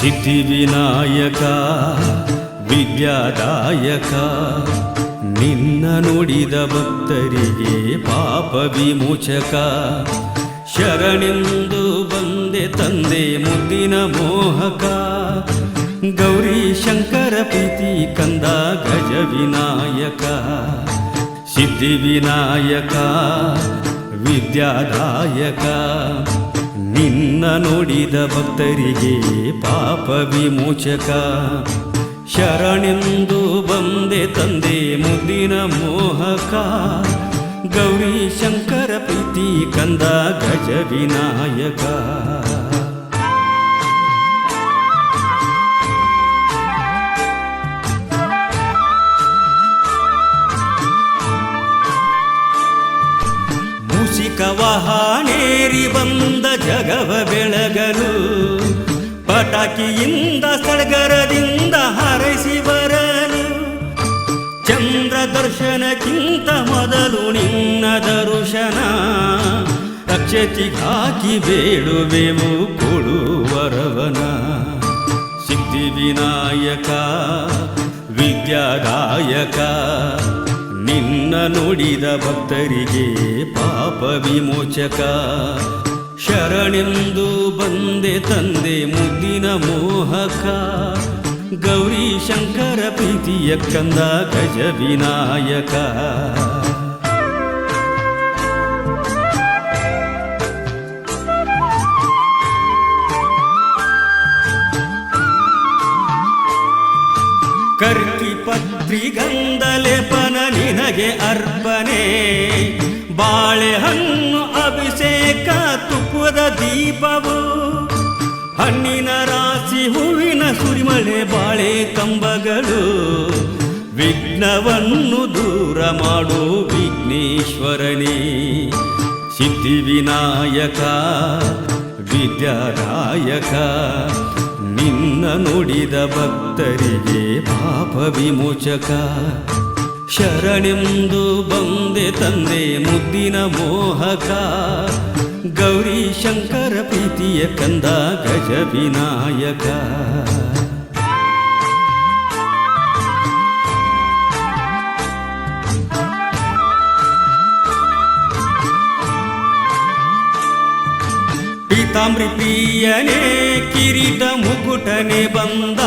ಸಿದ್ಧಿವಿನಾಯಕ ವಿದ್ಯಾದಾಯಕ, ನಿನ್ನ ನುಡಿದ ಭಕ್ತರಿಗೆ ಪಾಪ ವಿಮೋಚಕ. ಶರಣೆಂದು ಬಂದೆ ತಂದೆ ಮುದ್ದಿನ ಮೋಹಕ. ಗೌರಿ ಶಂಕರ ಪ್ರೀತಿ ಕಂದ ಗಜ ವಿನಾಯಕ. ಸಿದ್ಧಿವಿನಾಯಕ ವಿದ್ಯಾದಾಯಕ. ನಿನ್ನ ನುಡಿದ ಭಕ್ತರಿಗೆ ಪಾಪ ವಿಮೋಚಕ. ಶರಣೆಂದು ಬಂದೆ ತಂದೆ ಮುದಿನ ಮೋಹಕ. ಗೌರಿ ಶಂಕರ ಪ್ರೀತಿ ಕಂದ ಗಜ ವಿನಾಯಕ. ಜಗವ ಬೆಳಗಲು ಪಟಾಕಿಯಿಂದ ಸಡಗರದಿಂದ ಹಾರೈಸಿ ಬರಲು. ಚಂದ್ರ ದರ್ಶನಕ್ಕಿಂತ ಮೊದಲು ನಿನ್ನ ದರ್ಶನ ರಕ್ಷತಿಗಾಕಿ ಬೇಡುವೆವು ಕೊಡುವರವನ ಸಿದ್ಧಿವಿನಾಯಕ ವಿದ್ಯಾದಾಯಕ, ನಿನ್ನ ನುಡಿದ ಭಕ್ತರಿಗೆ ಪಾಪ ವಿಮೋಚಕ. ಶರಣೆಂದು ಬಂದೆ ತಂದೆ ಮುದ್ದಿನ ಮೋಹಕ. ಗೌರಿ ಶಂಕರ ಪ್ರೀತಿಯ ಕಂದ ಗಜ ವಿನಾಯಕ. ಕರ್ಕಿ ಪತ್ರಿ ಗಂಧಲೆಪನ ನಿನಗೆ ಅರ್ಪಣೆ. ಬಾಳೆಹಣ್ಣು ಅಭಿಷೇಕ ತುಪ್ಪದ ದೀಪವು ಹಣ್ಣಿನ ರಾಶಿ, ಹೂವಿನ ಸುರಿಮಳೆ, ಬಾಳೆ ಕಂಬಗಳು ವಿಘ್ನವನ್ನು ದೂರ ಮಾಡೋ ವಿಘ್ನೇಶ್ವರನೇ ಸಿದ್ಧಿವಿನಾಯಕ, ವಿದ್ಯಾದಾಯಕ, ನಿನ್ನ ನುಡಿದ ಭಕ್ತರಿಗೆ ಪಾಪ ವಿಮೋಚಕ. ಶರಣೆಂದು ಬಂದೆ ತಂದೆ ಮುದ್ದಿನ ಮೋಹಕ. ಗೌರಿ ಶಂಕರ ಪ್ರೀತಿಯ ಕಂದ ಗಜ ವಿನಾಯಕ. ಪೀತಾಂಬ್ರಿ ಪ್ರಿಯನೇ ಕಿರೀಟ ಮುಕುಟನೆ ಬಂದ.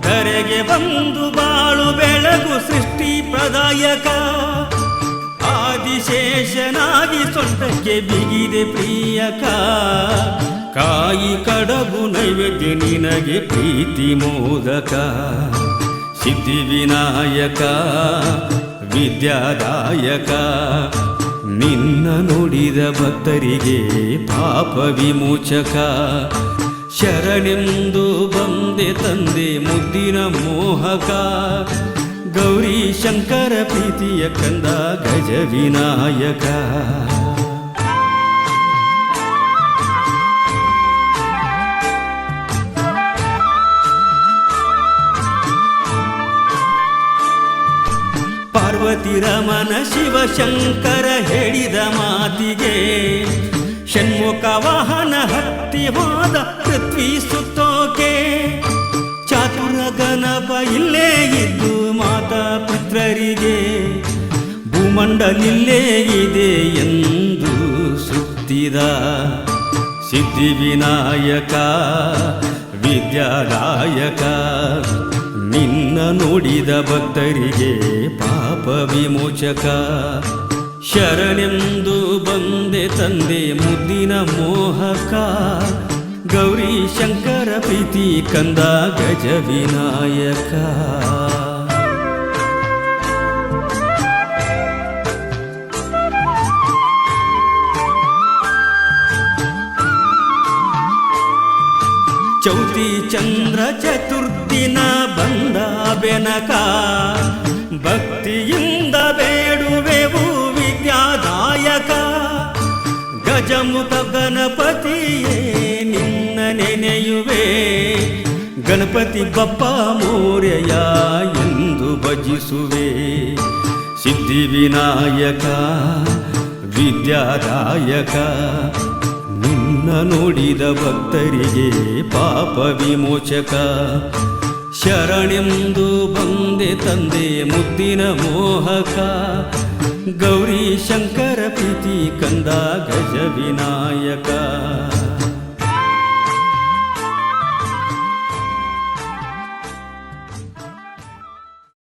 ಧರೆಗೆ ಬಂದು ಬಾಳು ಬೆಳಗು ಸೃಷ್ಟಿ ಪ್ರದಾಯಕ. ಆದಿಶೇಷನಾಗಿ ಸೊಂಟಕ್ಕೆ ಬಿಗಿದೆ ಪ್ರಿಯಕ ಕಾಯಿ ಕಡಬು ನೈವೇದ್ಯ ನಿನಗೆ ಪ್ರೀತಿ ಮೋದಕ. ಸಿದ್ಧಿವಿನಾಯಕ ವಿದ್ಯಾದಾಯಕ. ನಿನ್ನ ನುಡಿದ ಭಕ್ತರಿಗೆ ಪಾಪ ವಿಮೋಚಕ. ಶರಣೆಂದು ಬಂದೆ ತಂದೆ ಮುದ್ದಿನ ಮೋಹಕ. ಗೌರಿ ಶಂಕರ ಪ್ರೀತಿಯ ಕಂದ, ಗಜ ವಿನಾಯಕ. ಪಾರ್ವತಿ ರಮನ ಶಿವಶಂಕರ ಹೇಳಿದ ಮಾತಿಗೆ, ಷಣ್ಮುಖ ವಾಹನ ಹತ್ತಿ ಹೋದ ಪೃಥ್ವಿ ಸುತ್ತೋಕೆ ಭೂಮಂಡಲಿಲ್ಲೇ ಇದೆ ಎಂದು ಸುತ್ತಿದ ಸಿದ್ಧಿವಿನಾಯಕ ವಿದ್ಯಾದಾಯಕ ನಿನ್ನ ನುಡಿದ ಭಕ್ತರಿಗೆ ಪಾಪ ವಿಮೋಚಕ. ಶರಣೆಂದು ಬಂದೆ ತಂದೆ ಮುದ್ದಿನ ಮೋಹಕ ಗೌರಿ ಶಂಕರ ಪ್ರೀತಿ ಕಂದ ಗಜ ವಿನಾಯಕ ಚೌತಿ ಚಂದ್ರ ಚತುರ್ಥಿನ ಬಂದ ಬೆನಕ. ಭಕ್ತಿಯಿಂದ ಬೇಡುವೆವು ವಿದ್ಯಾದಾಯಕ. ಗಜಮುಖ ಗಣಪತಿಯೇ ನಿನ್ನ ನೆನೆಯುವೆ. ಗಣಪತಿ ಬಪ್ಪ ಮೋರ್ಯ ಎಂದು ಭಜಿಸುವೆ. ಸಿದ್ಧಿವಿನಾಯಕ ವಿದ್ಯಾದಾಯಕ. ನಿನ್ನ ನೋಡಿದ ಭಕ್ತರಿಗೆ ಪಾಪ ವಿಮೋಚಕ. ಶರಣೆಂದು ಬಂದೆ ತಂದೆ ಮುದ್ದಿನ ಮೋಹಕ. ಗೌರಿ ಶಂಕರ ಪ್ರೀತಿ ಕಂದ ಗಜ ವಿನಾಯಕ.